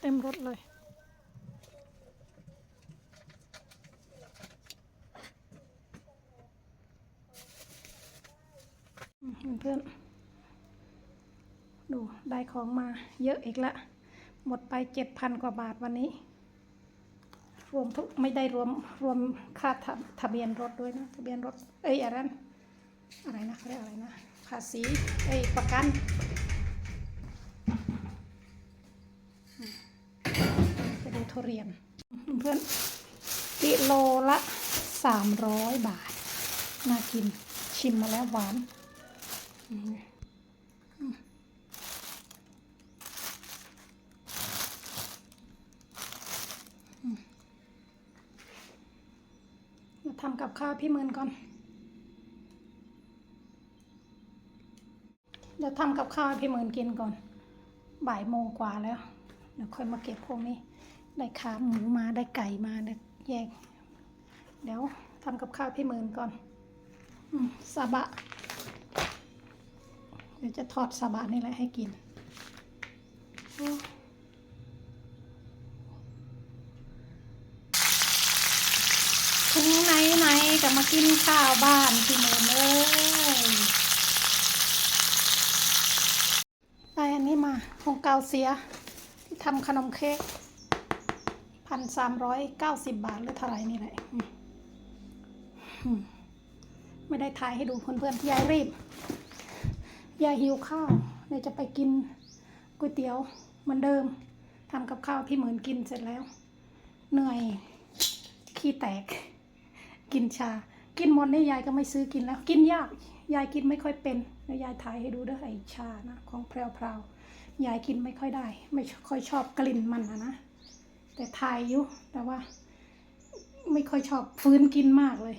เต็มรถเลย เพื่อนดูได้ของมาเยอะอีกละ หมดไปเจ็ดพันกว่าบาทวันนี้ รวมทุกไม่ได้รวมรวมค่าทะเบียนรถด้วยนะ ทะเบียนรถ เอ้ยอะไรนะอะไรนะเขาเรียกอะไรนะ ภาษี เอ้ยประกันอืมไปดูทุ เรียน เพื่อนกิโลละสามร้อยบาท น่ากินชิมมาแล้วหวานมาทำกับข้าวพี่หมืนก่อน เดี๋ยวทำกับข้าวพี่หมืนกินก่อน บ่ายโมงกว่าแล้ว เดี๋ยวค่อยมาเก็บพวกนี้ ได้ขาหมูมาได้ไก่มาได้แยก เดี๋ยวทำกับข้าวพี่หมืนก่อนซาบะ เดี๋ยวจะทอดซาบะนี่แหละให้กินโอ้ถึงไหนไหนๆก็มากินข้าวบ้านพี่หมืนเลยได้อันนี้มาของเกาเสีย ที่ทำขนมเค้ก พันสามร้อยเก้าสิบบาทหรือเท่าไหร่นี่แหละไม่ได้ถ่ายให้ดูเพื่อนๆยายรีบยายหิวข้าวเดี๋ยจะไปกินก๋วยเตี๋ยวเหมือนเดิมทำกับข้าวพี่เหมือนกินเสร็จแล้ว เหนื่อยขี้แตก กินชา กินหมดนี่ยายก็ไม่ซื้อกินแล้ว กินยาก ยายกินไม่ค่อยเป็นเดี๋ยวยายถ่ายให้ดูด้วยไอชานะ ของแพรวๆยายกินไม่ค่อยได้ ไม่ค่อยชอบกลิ่นมันนะนะ แต่ถ่ายอยู่แต่ว่า ไม่ค่อยชอบฟื้นกินมากเลย